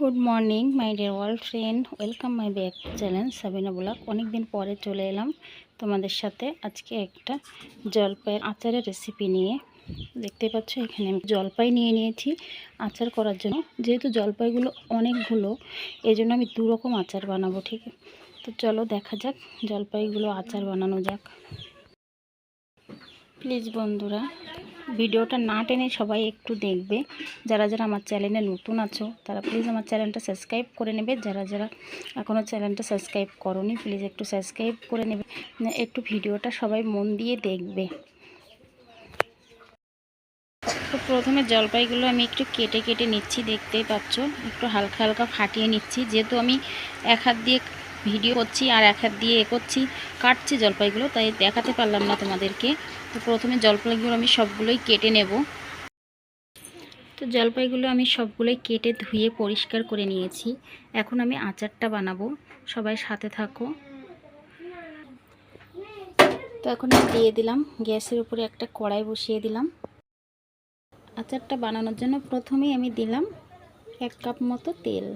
Good morning my dear world friend welcome my back channel Sabina vlog অনেক দিন পরে চলে এলাম তোমাদের সাথে আজকে একটা জলপাইয়ের আচারের রেসিপি নিয়ে। দেখতে পাচ্ছ, এখানে আমি জলপাই নিয়ে নিয়েছি আচার করার জন্য। যেহেতু জলপাইগুলো অনেকগুলো এই জন্য আমি দু রকম আচার বানাবো, ঠিক তো চলো দেখা যাক জলপাইগুলো আচার বানানো যাক। প্লিজ বন্ধুরা ভিডিওটা না টেনে সবাই একটু দেখবে। যারা যারা আমার চ্যানেলে নতুন আছো, তারা প্লিজ আমার চ্যানেলটা সাবস্ক্রাইব করে নেবে। যারা যারা এখনও চ্যানেলটা সাবস্ক্রাইব করনি প্লিজ একটু সাবস্ক্রাইব করে নেবে। একটু ভিডিওটা সবাই মন দিয়ে দেখবে। তো প্রথমে জলপাইগুলো আমি একটু কেটে কেটে নিচ্ছি, দেখতেই পাচ্ছ। একটু হালকা হালকা ফাটিয়ে নিচ্ছি। যেহেতু আমি এক হাত দিয়ে ভিডিও করছি আর এক হাত দিয়ে এ করছি। কাটছি জলপাইগুলো, তাই দেখাতে পারলাম না তোমাদেরকে। তো প্রথমে জলপাইগুলো আমি সবগুলোই কেটে নেব। তো জলপাইগুলো আমি সবগুলোই কেটে ধুয়ে পরিষ্কার করে নিয়েছি। এখন আমি আচারটা বানাবো। সবাই সাথে থাকো। তো এখন আমি দিয়ে দিলাম। গ্যাসের উপরে একটা কড়াই বসিয়ে দিলাম। আচারটা বানানোর জন্য প্রথমেই আমি দিলাম এক কাপ মতো তেল।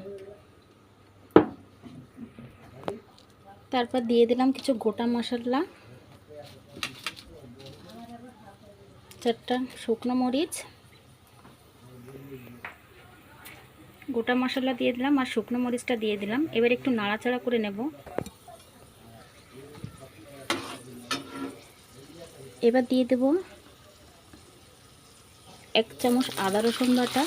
তারপর দিয়ে দিলাম কিছু গোটা মশলা, চারটা শুকনো মরিচ, গোটা মশলা দিয়ে দিলাম আর শুকনো মরিচটা দিয়ে দিলাম। এবার একটু নাড়াচাড়া করে নেব। এবার দিয়ে দেব এক চামচ আদা রসুন বাটা।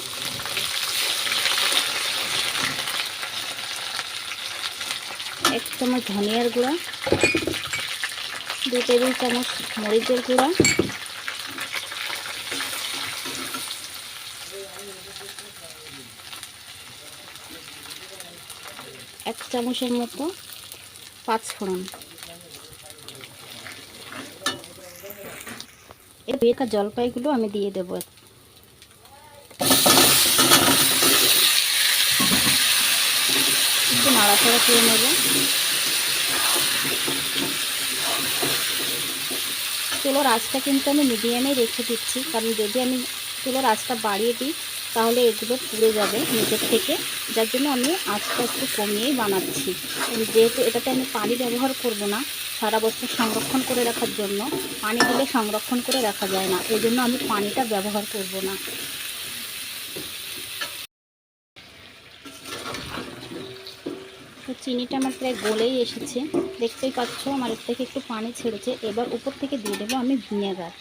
এক চামচ ধনিয়ার গুঁড়া, দু টেবিল চামচ মরিচের গুঁড়া, এক চামচের মতো পাঁচ ফোড়ন। এর বেকা জলপাইগুলো আমি দিয়ে দেবো একটু নাড়াচাড়া করে নেব। চুলোর আঁচটা কিন্তু আমি মিডিয়ামে রেখে দিচ্ছি, কারণ যদি আমি চুলোর আঁচটা বাড়িয়ে দিই, তাহলে এগুলো পুড়ে যাবে নিচের থেকে। যার জন্য আমি আঁচটা একটু কমিয়েই বানাচ্ছি। যেহেতু এটাতে আমি পানি ব্যবহার করব না, সারা বছর সংরক্ষণ করে রাখার জন্য। পানি দিলে সংরক্ষণ করে রাখা যায় না এই জন্য আমি পানিটা ব্যবহার করব না। তো চিনিটা আমার প্রায় গলেই এসেছে। দেখতেই পাচ্ছ, আমার এর থেকে একটু পানি ছেড়েছে। এবার উপর থেকে দিয়ে দেবো আমি ভিনেগার।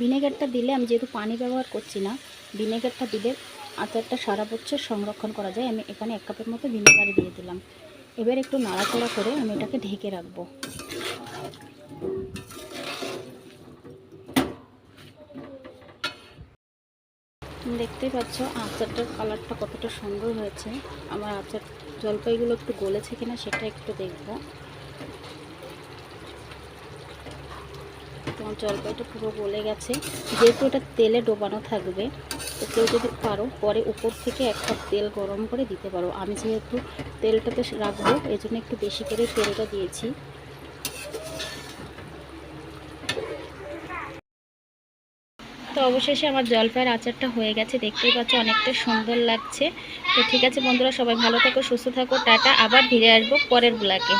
ভিনেগারটা দিলে আমি যেহেতু পানি ব্যবহার করছি না, ভিনেগারটা দিলে আচারটা সারা বছর সংরক্ষণ করা যায়। আমি এখানে এক কাপের মতো ভিনেগার দিয়ে দিলাম। এবার একটু নাড়াচড়া করে আমি এটাকে ঢেকে রাখব। দেখতেই পাচ্ছ আচারটার কালারটা কতটা সুন্দর হয়েছে। আমার আচার জলপাইগুলো একটু গলেছে কিনা সেটা একটু দেখব। তোমার জলপাইটা পুরো গলে গেছে। যেহেতু এটা তেলে ডোবানো থাকবে, তো কেউ যদি পারো পরে উপর থেকে এক কাপ তেল গরম করে দিতে পারো। আমি যেহেতু তেলটাতে রাখব এই জন্য একটু বেশি করে তেলটা দিয়েছি। অবশেষে আমার জলপাইয়ের আচারটা হয়ে গেছে, দেখতেই পাচ্ছ অনেকটা সুন্দর লাগছে। তো ঠিক আছে বন্ধুরা, সবাই ভালো থাকো, সুস্থ থাকো, টাটা, আবার ফিরে আসব পরের ব্লাকে